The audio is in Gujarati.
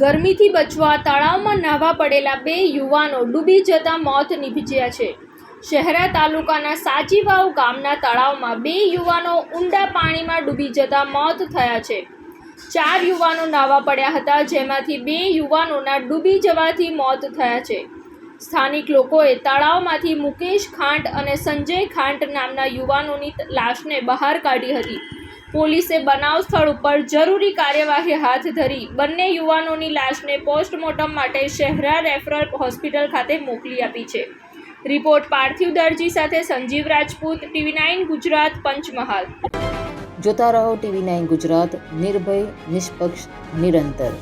ગરમીથી બચવા તળાવમાં નાહવા પડેલા બે યુવાનો ડૂબી જતા મોત નીપજ્યા છે. શહેરા તાલુકાના સાચીવાવ ગામના તળાવમાં બે યુવાનો ઊંડા પાણીમાં ડૂબી જતા મોત થયા છે. ચાર યુવાનો નાહવા પડ્યા હતા, જેમાંથી બે યુવાનોના ડૂબી જવાથી મોત થયા છે. સ્થાનિક લોકોએ તળાવમાંથી મુકેશ ખાંટ અને સંજય ખાંટ નામના યુવાનોની લાશને બહાર કાઢી હતી. પોલીસે બનાવ સ્થળ ઉપર જરૂરી કાર્યવાહી હાથ ધરી બંને યુવાનોની લાશને પોસ્ટમોર્ટમ માટે શહેરા રેફરલ હોસ્પિટલ ખાતે મોકલી આપી છે. રિપોર્ટ પાર્થિવ દરજી સાથે સંજીવ રાજપૂત, ટીવી નાઇન ગુજરાત, પંચમહાલ. જોતા રહો ટીવી નાઇન ગુજરાત, નિર્ભય, નિષ્પક્ષ, નિરંતર.